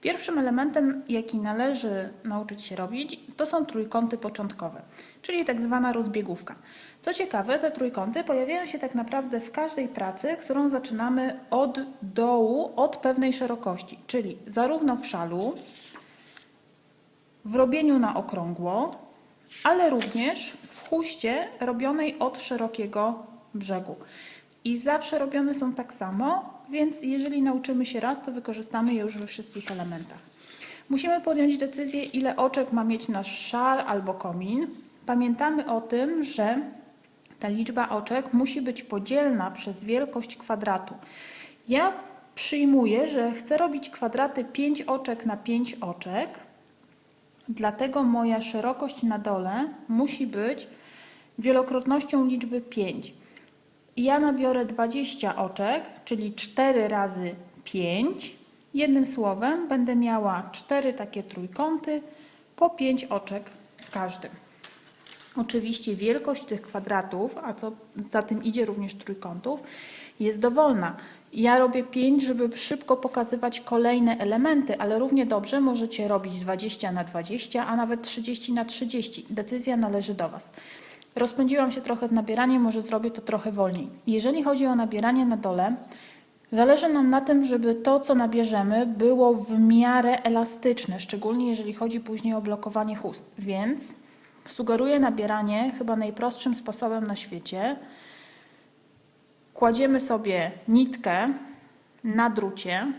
Pierwszym elementem, jaki należy nauczyć się robić, to są trójkąty początkowe, czyli tak zwana rozbiegówka. Co ciekawe, te trójkąty pojawiają się tak naprawdę w każdej pracy, którą zaczynamy od dołu, od pewnej szerokości, czyli zarówno w szalu, w robieniu na okrągło, ale również w chuście robionej od szerokiego brzegu. I zawsze robione są tak samo, więc jeżeli nauczymy się raz, to wykorzystamy je już we wszystkich elementach. Musimy podjąć decyzję, ile oczek ma mieć nasz szal albo komin. Pamiętamy o tym, że ta liczba oczek musi być podzielna przez wielkość kwadratu. Ja przyjmuję, że chcę robić kwadraty 5 oczek na 5 oczek, dlatego moja szerokość na dole musi być wielokrotnością liczby 5. I Ja nabiorę 20 oczek, czyli 4 razy 5. Jednym słowem będę miała 4 takie trójkąty po 5 oczek w każdym. Oczywiście wielkość tych kwadratów, a co za tym idzie również trójkątów, jest dowolna. Ja robię 5, żeby szybko pokazywać kolejne elementy, ale równie dobrze możecie robić 20 na 20, a nawet 30 na 30. Decyzja należy do Was. Rozpędziłam się trochę z nabieraniem, może zrobię to trochę wolniej. Jeżeli chodzi o nabieranie na dole, zależy nam na tym, żeby to, co nabierzemy, było w miarę elastyczne, szczególnie jeżeli chodzi później o blokowanie chust. Więc sugeruję nabieranie chyba najprostszym sposobem na świecie. Kładziemy sobie nitkę na drucie,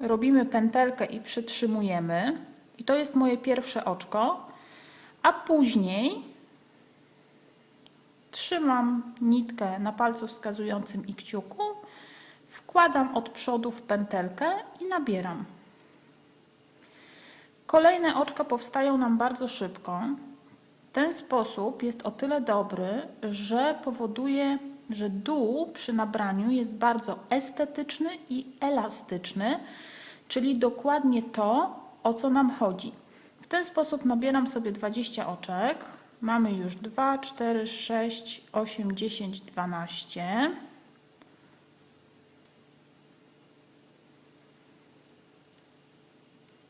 robimy pętelkę i przytrzymujemy. To jest moje pierwsze oczko, a później trzymam nitkę na palcu wskazującym i kciuku, wkładam od przodu w pętelkę i nabieram. Kolejne oczka powstają nam bardzo szybko. Ten sposób jest o tyle dobry, że powoduje, że dół przy nabraniu jest bardzo estetyczny i elastyczny, czyli dokładnie to, o co nam chodzi. W ten sposób nabieram sobie 20 oczek. Mamy już 2, 4, 6, 8, 10, 12.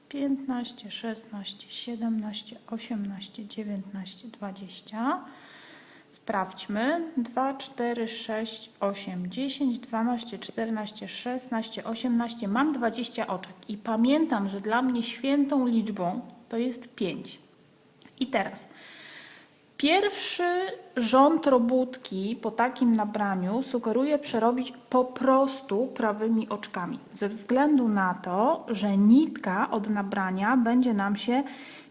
Piętnaście, szesnaście, siedemnaście, osiemnaście, dziewiętnaście, dwadzieścia. Sprawdźmy. 2, 4, 6, 8, 10, 12, 14, 16, 18. Mam 20 oczek i pamiętam, że dla mnie świętą liczbą to jest 5. I teraz pierwszy rząd robótki po takim nabraniu sugeruję przerobić po prostu prawymi oczkami. Ze względu na to, że nitka od nabrania będzie nam się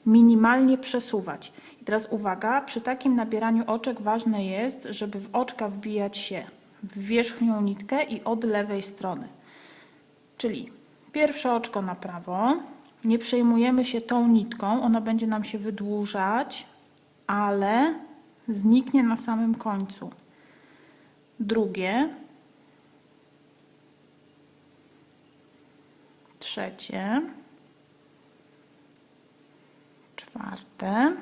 minimalnie przesuwać. Teraz uwaga, przy takim nabieraniu oczek ważne jest, żeby w oczka wbijać się w wierzchnią nitkę i od lewej strony. Czyli pierwsze oczko na prawo, nie przejmujemy się tą nitką, ona będzie nam się wydłużać, ale zniknie na samym końcu. Drugie, trzecie, czwarte.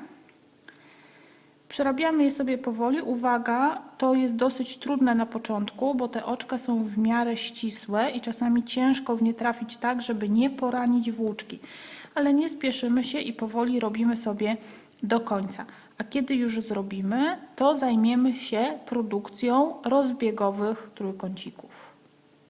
Przerabiamy je sobie powoli. Uwaga, to jest dosyć trudne na początku, bo te oczka są w miarę ścisłe i czasami ciężko w nie trafić tak, żeby nie poranić włóczki. Ale nie spieszymy się i powoli robimy sobie do końca. A kiedy już zrobimy, to zajmiemy się produkcją rozbiegowych trójkącików.